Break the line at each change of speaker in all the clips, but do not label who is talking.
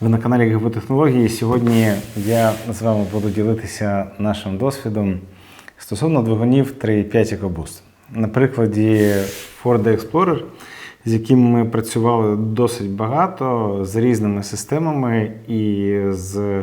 Ви на каналі Гіпотехнології. Сьогодні я з вами буду ділитися нашим досвідом стосовно двигунів 3.5 EcoBoost. На прикладі Ford Explorer, з яким ми працювали досить багато з різними системами, і з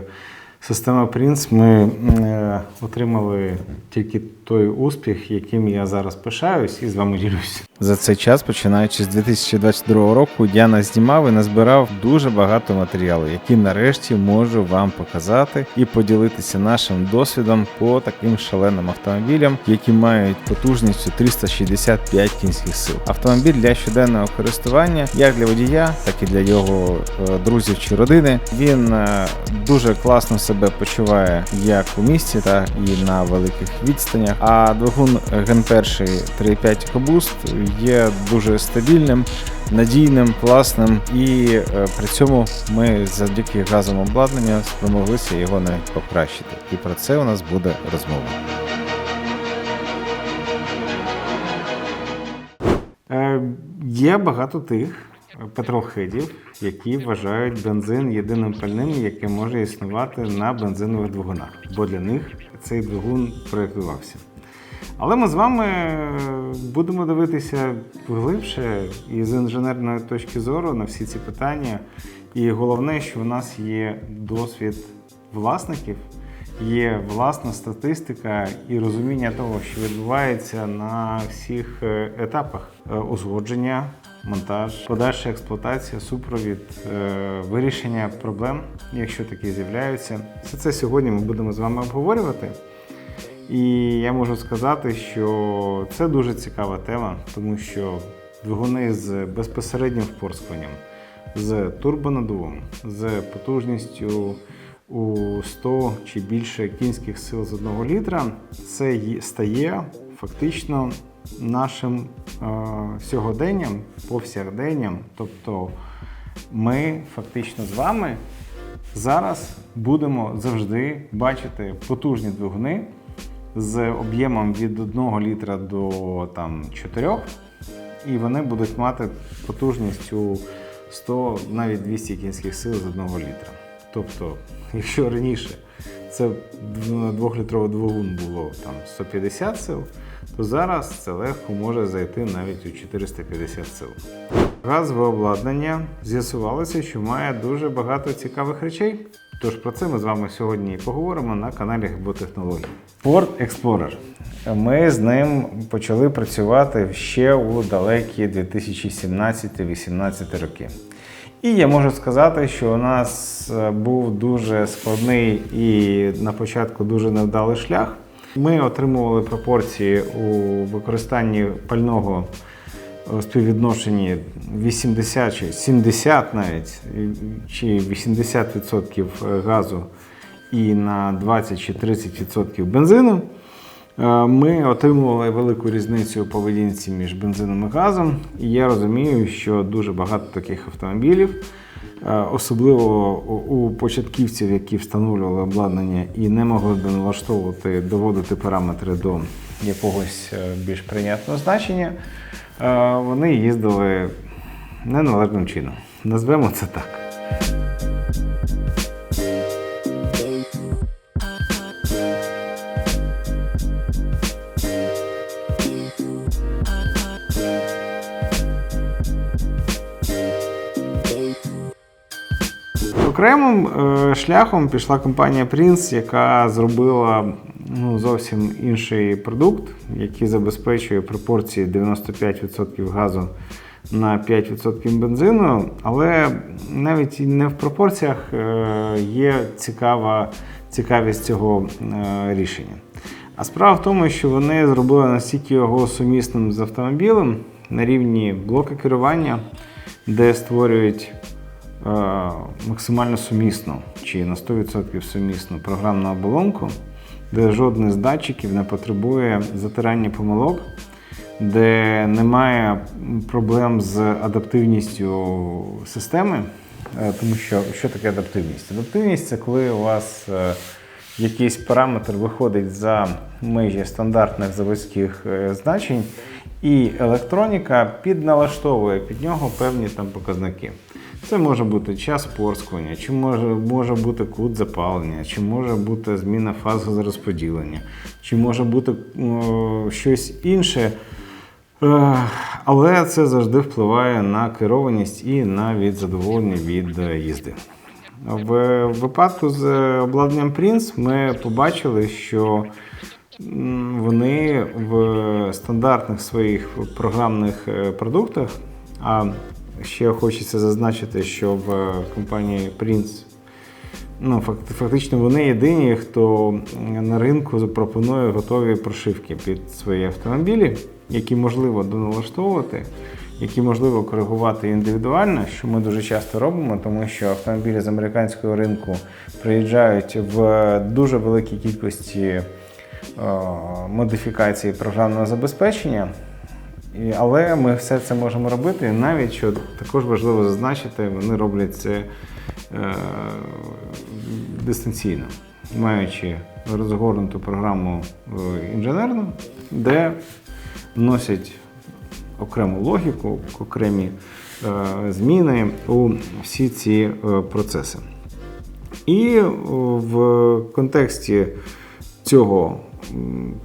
системи Prince ми е, отримали тільки той успіх, яким я зараз пишаюсь і з вами ділюсь. За цей час, починаючи з 2022 року, я назнімав і назбирав дуже багато матеріалу, які нарешті можу вам показати і поділитися нашим досвідом по таким шаленим автомобілям, які мають потужністю 365 кінських сил. Автомобіль для щоденного користування, як для водія, так і для його е, друзів чи родини. Він е, дуже класно себе почуває як у місті, так і на великих відстанях. А двигун Ген 1 3.5 EcoBoost є дуже стабільним, надійним, класним, і е, при цьому ми завдяки газовому обладнанню спромоглися його навіть покращити. І про це у нас буде розмова. Е, є багато тих петролхедів, які вважають бензин єдиним пальним, яке може існувати на бензинових двигунах, бо для них цей двигун проєктувався. Але ми з вами будемо дивитися глибше і з інженерної точки зору на всі ці питання. І головне, що в нас є досвід власників, є власна статистика і розуміння того, що відбувається на всіх е, етапах Е, узгодження, монтаж, подальша експлуатація, супровід, е, вирішення проблем, якщо такі з'являються. Все це сьогодні ми будемо з вами обговорювати. І я можу сказати, що це дуже цікава тема, тому що двигуни з безпосереднім впорскуванням, з турбонадувом, з потужністю у 100 чи більше кінських сил з 1 літра, це стає фактично нашим е, сьогоденням, повсякденням. Тобто ми фактично з вами зараз будемо завжди бачити потужні двигуни з об'ємом від 1 літра до там, 4, і вони будуть мати потужність у 100, навіть 200 кінських сил з 1 літра. Тобто, якщо раніше це двохлітровий двигун було там 150 сил, то зараз це легко може зайти навіть у 450 сил. Газове обладнання з'ясувалося, що має дуже багато цікавих речей. Тож про це ми з вами сьогодні і поговоримо на каналі Геботехнології. Ford Explorer. Ми з ним почали працювати ще у далекі 2017-18 роки. І я можу сказати, що у нас е, був дуже складний і на початку дуже невдалий шлях. Ми отримували пропорції у використанні пального співвідношенні 80 чи 70 навіть, чи 80% газу і на 20 чи 30% бензину. Е, Ми отримували велику різницю у поведінці між бензином і газом, і я розумію, що дуже багато таких автомобілів, е, особливо у- початківців, які встановлювали обладнання і не могли б налаштовувати, доводити параметри до якогось е, більш прийнятного значення, е, вони їздили неналежним чином. Назвемо це так. Окремим е, шляхом пішла компанія Prince, яка зробила ну, зовсім інший продукт, який забезпечує пропорції 95% газу на 5% бензину. Але навіть не в пропорціях е, є цікава, цікавість цього е, рішення. А справа в тому, що вони зробили настільки його сумісним з автомобілем на рівні блока керування, де створюють максимально сумісну чи на 100% сумісну програмну оболонку, де жодний з датчиків не потребує затирання помилок, де немає проблем з адаптивністю системи. Е, Тому що що таке адаптивність? Адаптивність це коли у вас е, якийсь параметр виходить за межі стандартних заводських е, значень, і електроніка підналаштовує під нього певні там показники. Це може бути час порскування, чи може, може бути кут запалення, чи може бути зміна фаз газорозподілення, чи може бути о, щось інше. Е, Але це завжди впливає на керованість і навіть задоволення від е, їзди. В випадку з обладнанням Prince ми побачили, що вони в стандартних своїх програмних е, продуктах, а ще хочеться зазначити, що в компанії Prince Ну, факт- фактично, вони єдині, хто на ринку пропонує готові прошивки під свої автомобілі, які можливо доналаштовувати, які можливо коригувати індивідуально, що ми дуже часто робимо, тому що автомобілі з американського ринку приїжджають в дуже великій кількості е, модифікацій програмного забезпечення. Але ми все це можемо робити. Навіть що також важливо зазначити, вони роблять це е, дистанційно, маючи розгорнуту програму е, інженерну, де вносять окрему логіку, окремі е, зміни у всі ці е, процеси. І в контексті цього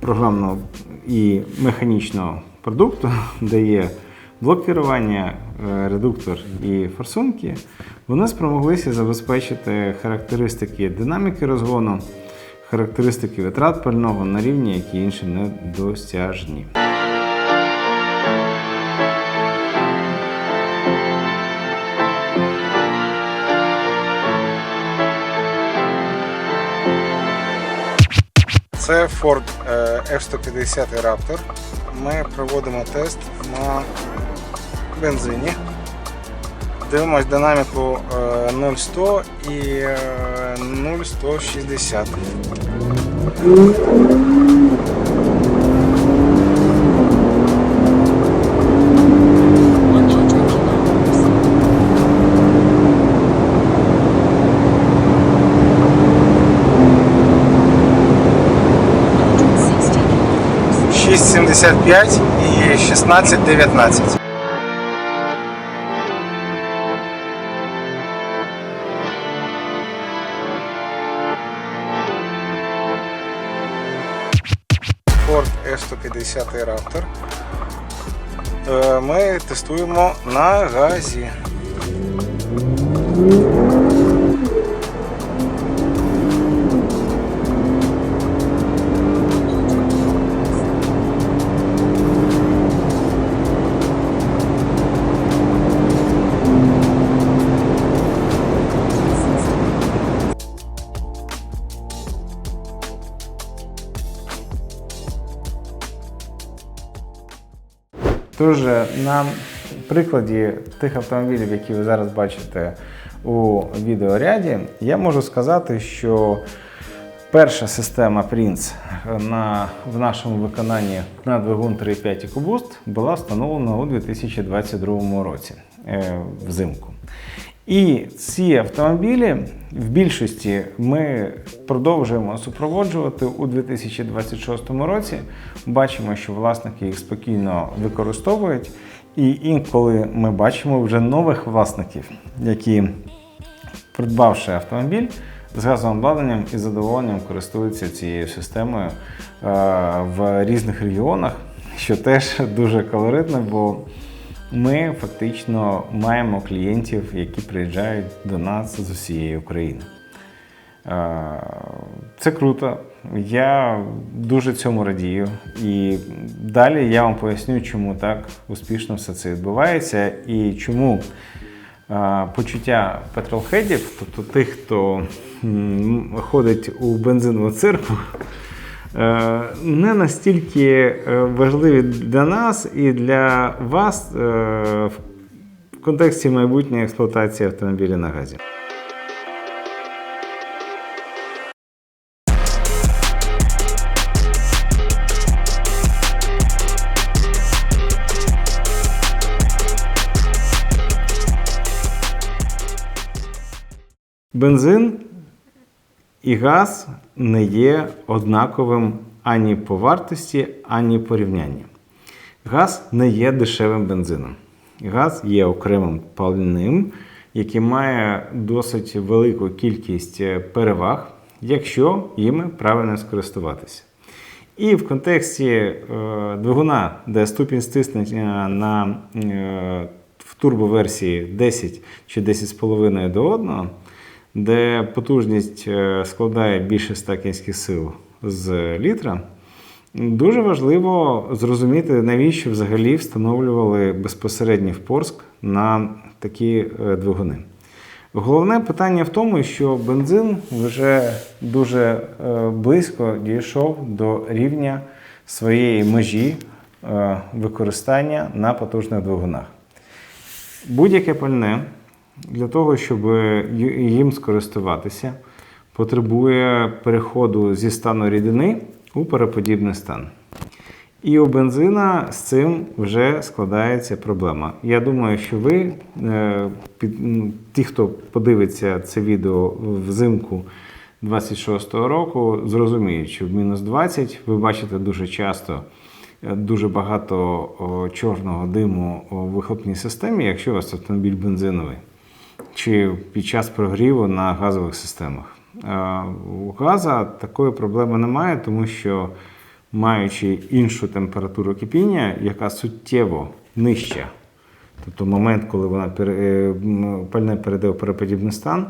програмного і механічного продукту, де є блок керування, е, редуктор і форсунки, вони спромоглися забезпечити характеристики динаміки розгону, характеристики витрат пального на рівні, які інші недосяжні.
Це Ford е, F-150 Raptor. Ми проводимо тест на бензині. Дивимось динаміку е, 0,100 і е, 0,160. 6,75 і 16,19. Ford F-150 Raptor. Е, Ми тестуємо на газі.
Тож на прикладі тих автомобілів, які ви зараз бачите у відеоряді, я можу сказати, що перша система Prince на, в нашому виконанні на двигун 3.5 EcoBoost була встановлена у 2022 році е, взимку. І ці автомобілі в більшості ми продовжуємо супроводжувати у 2026 році. Бачимо, що власники їх спокійно використовують. І інколи ми бачимо вже нових власників, які, придбавши автомобіль з газовим обладнанням і задоволенням користуються цією системою е, в різних регіонах, що теж дуже колоритно, бо ми фактично маємо клієнтів, які приїжджають до нас з усієї України. Це круто. Я дуже цьому радію. І далі я вам поясню, чому так успішно все це відбувається і чому почуття петролхедів, тобто тих, хто ходить у бензинову церкву, не настільки е, важливі для нас і для вас е, в контексті майбутньої експлуатації автомобіля на газі. Бензин і газ не є однаковим ані по вартості, ані по порівнянні. Газ не є дешевим бензином. Газ є окремим пальним, який має досить велику кількість е, переваг, якщо їми правильно скористуватися. І в контексті е, двигуна, де ступінь стиснення на, е, в турбоверсії 10 чи 10,5 до 1, де потужність е, складає більше 100 кінських сил з літра, дуже важливо зрозуміти, навіщо взагалі встановлювали безпосередній впорск на такі е, двигуни. Головне питання в тому, що бензин вже дуже е, близько дійшов до рівня своєї межі використання на потужних двигунах. Будь-яке пальне для того, щоб їм скористуватися, потребує переходу зі стану рідини у пароподібний стан. І у бензина з цим вже складається проблема. Я думаю, що ви, е, ті, хто подивиться це відео взимку 26-го року, зрозуміють, що в мінус 20 ви бачите дуже часто е, дуже багато чорного диму у вихлопній системі, якщо у вас автомобіль бензиновий, чи під час прогріву на газових системах. У газа такої проблеми немає, тому що маючи іншу температуру кипіння, яка суттєво нижча, тобто момент, коли вона е, пальне перейде в переподібний стан,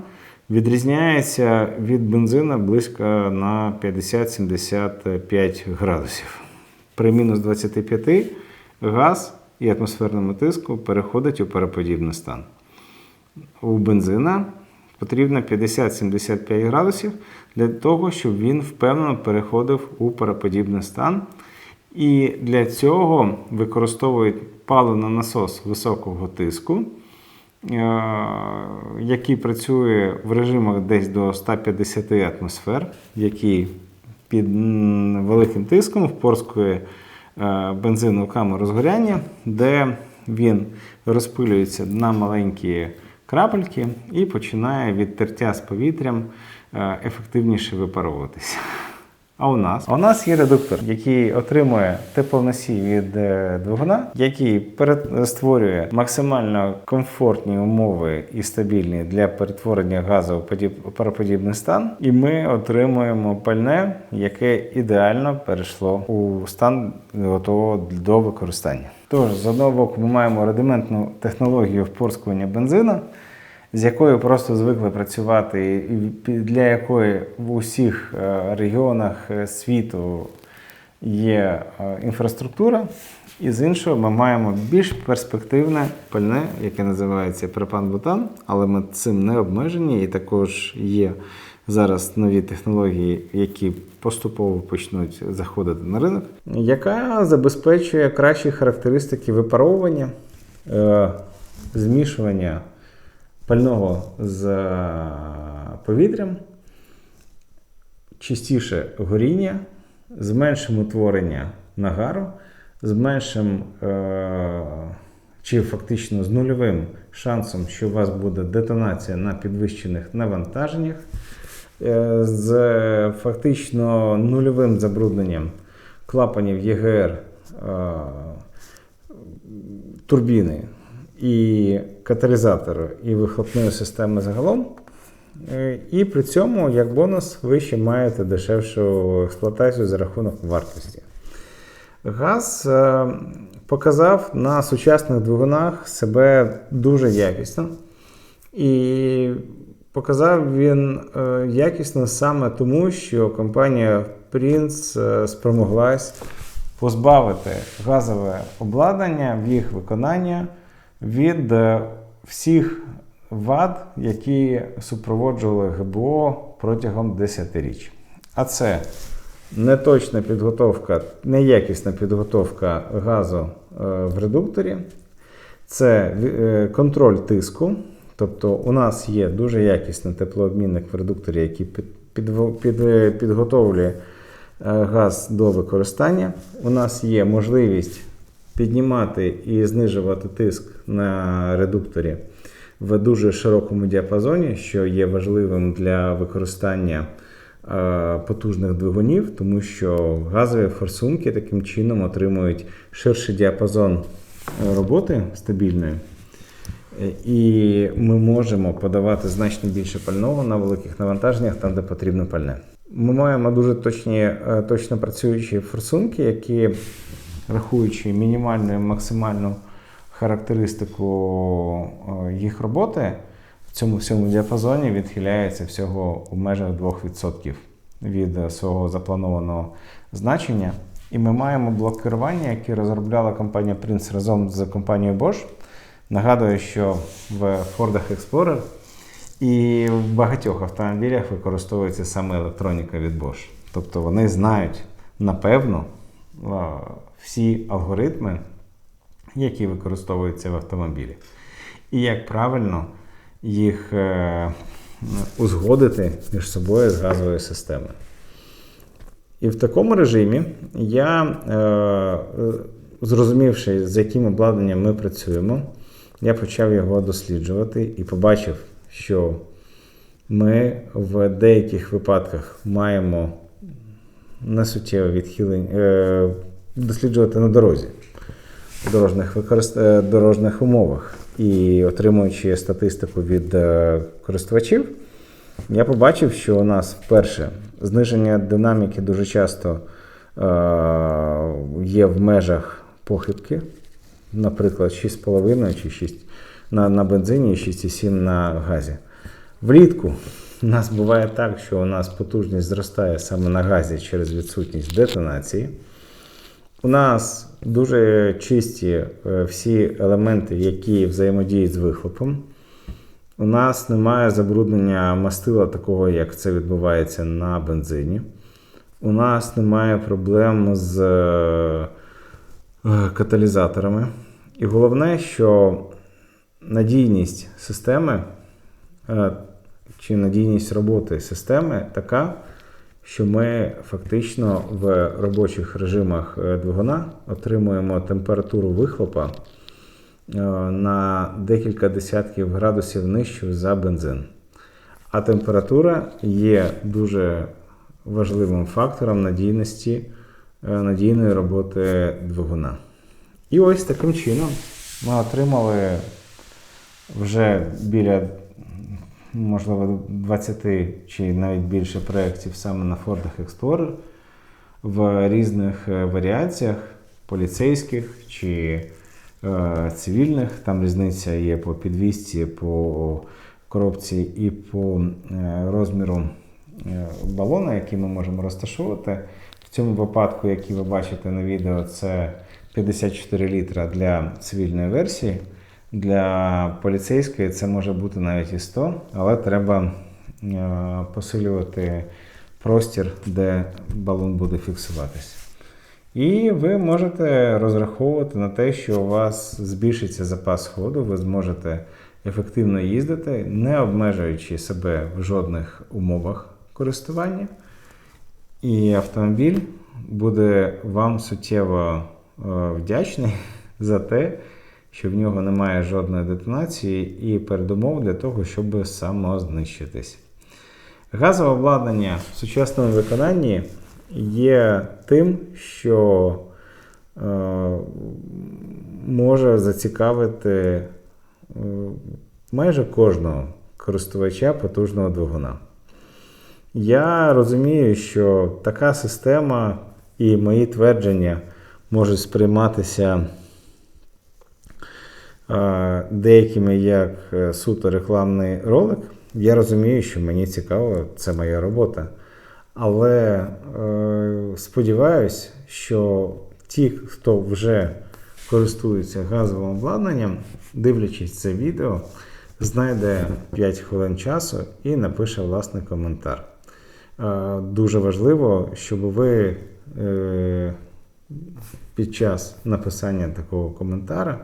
відрізняється від бензина близько на 50-75 градусів. При мінус 25 газ і атмосферному тиску переходить у переподібний стан. У бензина потрібно 50-75 градусів для того, щоб він впевнено переходив у пароподібний стан. І для цього використовують паливний насос високого тиску, е, який працює в режимах десь до 150 атмосфер, який під великим тиском впорскує е, бензину камеру згоряння, де він розпилюється на маленькі крапельки і починає від тертя з повітрям е, ефективніше випаровуватися. А у нас? У нас є редуктор, який отримує теплоносій від е, двигуна, який перет- створює максимально комфортні умови і стабільні для перетворення газу в подіб- пароподібний стан. І ми отримуємо пальне, яке ідеально перейшло у стан готового до використання. Тож, з одного боку, ми маємо рудиментну технологію впорскування бензину з якою просто звикли працювати, і для якої в усіх е, регіонах е, світу є е, інфраструктура. І з іншого ми маємо більш перспективне пальне, яке називається пропан-бутан, але ми цим не обмежені, і також є зараз нові технології, які поступово почнуть заходити на ринок, яка забезпечує кращі характеристики випаровування, змішування пального з е, повітрям, чистіше горіння, з меншим утворення нагару, з меншим е, чи фактично з нульовим шансом, що у вас буде детонація на підвищених навантаженнях, е, з фактично нульовим забрудненням клапанів ЄГР. турбіни і каталізатору, і вихлопної системи загалом. Е, І при цьому, як бонус, ви ще маєте дешевшу експлуатацію за рахунок вартості. Газ е, показав на сучасних двигунах себе дуже якісно. І показав він е, якісно саме тому, що компанія Prince спромоглась позбавити газове обладнання в їх виконання від е, всіх вад, які супроводжували ГБО протягом десятиріч. А це неточна підготовка, неякісна підготовка газу е, в редукторі, це е, контроль тиску. Тобто у нас є дуже якісний теплообмінник в редукторі, який під, під, е, підготовлює газ до використання. У нас є можливість піднімати і знижувати тиск на редукторі в дуже широкому діапазоні, що є важливим для використання е, потужних двигунів, тому що газові форсунки таким чином отримують ширший діапазон е, роботи стабільної. Е, І ми можемо подавати значно більше пального на великих навантаженнях, там, де потрібно пальне. Ми маємо дуже точні, точно працюючі форсунки, які, рахуючи мінімальну і максимальну характеристику е, їх роботи, в цьому всьому діапазоні відхиляється всього у межах 2% від е, свого запланованого значення. І ми маємо блок керування, який розробляла компанія Prince разом з компанією Bosch. Нагадую, що в Ford Explorer і в багатьох автомобілях використовується саме електроніка від Bosch. Тобто вони знають напевно всі алгоритми, які використовуються в автомобілі. І як правильно їх е, узгодити між собою з газовою системою. І в такому режимі я, е, е, зрозумівши, з яким обладнанням ми працюємо, я почав його досліджувати і побачив, що ми в деяких випадках маємо несуттєве відхилення, е, досліджувати на дорозі, в дорожніх, використ... е, дорожніх умовах. І отримуючи статистику від е, користувачів, я побачив, що у нас перше зниження динаміки дуже часто є в межах похибки, наприклад, 6,5 чи 6 на, на бензині і 6,7 на газі. Влітку у нас буває так, що у нас потужність зростає саме на газі через відсутність детонації. У нас дуже чисті е, всі елементи, які взаємодіють з вихлопом. У нас немає забруднення мастила такого, як це відбувається на бензині. У нас немає проблем з е, каталізаторами. І головне, що надійність системи е, чи надійність роботи системи така, що ми фактично в робочих режимах е, двигуна отримуємо температуру вихлопа е, на декілька десятків градусів нижчу за бензин. А температура є дуже важливим фактором надійності, е, надійної роботи двигуна. І ось таким чином ми отримали вже біля, можливо, 20 чи навіть більше проєктів саме на Ford Explorer в різних е, варіаціях поліцейських чи е, цивільних. Там різниця є по підвісці, по коробці і по е, розміру е, балона, який ми можемо розташовувати. В цьому випадку, який ви бачите на відео, це 54 літра для цивільної версії. Для поліцейської це може бути навіть і 100, але треба е, посилювати простір, де балон буде фіксуватися. І ви можете розраховувати на те, що у вас збільшиться запас ходу, ви зможете ефективно їздити, не обмежуючи себе в жодних умовах користування. І автомобіль буде вам суттєво е, вдячний за те, що в нього немає жодної детонації і передумов для того, щоб самознищитись. Газове обладнання в сучасному виконанні є тим, що е, може зацікавити е, майже кожного користувача потужного двигуна. Я розумію, що така система і мої твердження можуть сприйматися деякими як е, суто рекламний ролик. Я розумію, що мені цікаво, це моя робота. Але е, сподіваюся, що ті, хто вже користується газовим обладнанням, дивлячись це відео, знайде 5 хвилин часу і напише власний коментар. Дуже важливо, щоб ви е, під час написання такого коментаря,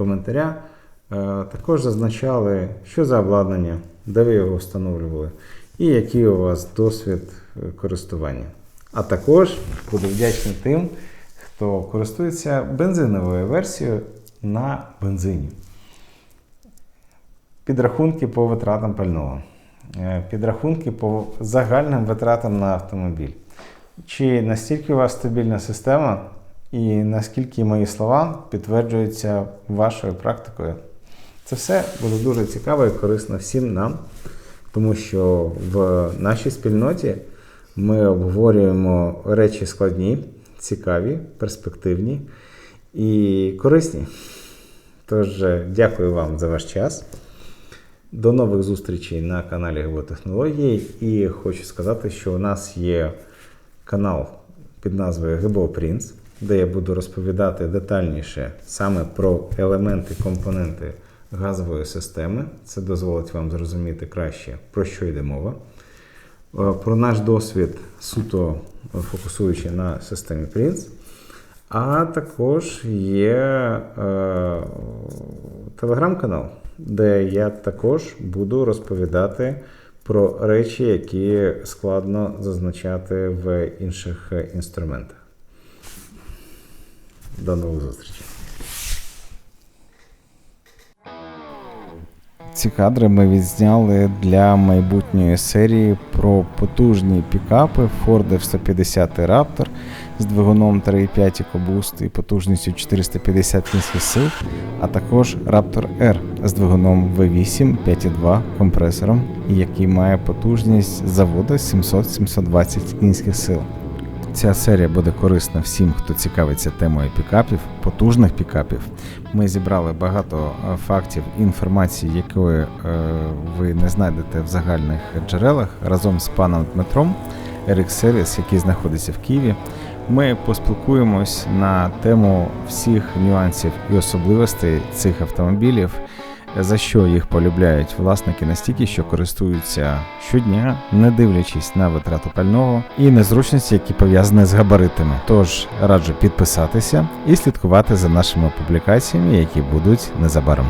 коментаря е, також зазначали, що за обладнання, де ви його встановлювали, і який у вас досвід е, користування. А також буду вдячний тим, хто користується бензиновою версією на бензині. Підрахунки по витратам пального. Е, Підрахунки по загальним витратам на автомобіль. Чи настільки у вас стабільна система, і наскільки мої слова підтверджуються вашою практикою? Це все буде дуже цікаво і корисно всім нам, тому що в нашій спільноті ми обговорюємо речі складні, цікаві, перспективні і корисні. Тож, е, дякую вам за ваш час. До нових зустрічей на каналі ГБО-технології. І хочу сказати, що у нас є канал під назвою ГБО Принц, де я буду розповідати детальніше саме про елементи, компоненти газової системи. Це дозволить вам зрозуміти краще, про що йде мова. Е, Про наш досвід суто фокусуючи на системі Prince. А також є е, телеграм-канал, де я також буду розповідати про речі, які складно зазначати в інших е, інструментах. До нових зустрічей. Ці кадри ми відзняли для майбутньої серії про потужні пікапи Ford F-150 Raptor з двигуном 3,5 EcoBoost і потужністю 450 кінських сил, а також Raptor R з двигуном V8 5,2 компресором, який має потужність заводу 700-720 кінських сил. Ця серія буде корисна всім, хто цікавиться темою пікапів, потужних пікапів. Ми зібрали багато е, фактів інформації, якої е, ви не знайдете в загальних джерелах разом з паном Дмитром RX Service, який знаходиться в Києві. Ми поспілкуємось на тему всіх нюансів і особливостей цих автомобілів, за що їх полюбляють власники настільки, що користуються щодня, не дивлячись на витрату пального і незручності, які пов'язані з габаритами. Тож раджу підписатися і слідкувати за нашими публікаціями, які будуть незабаром.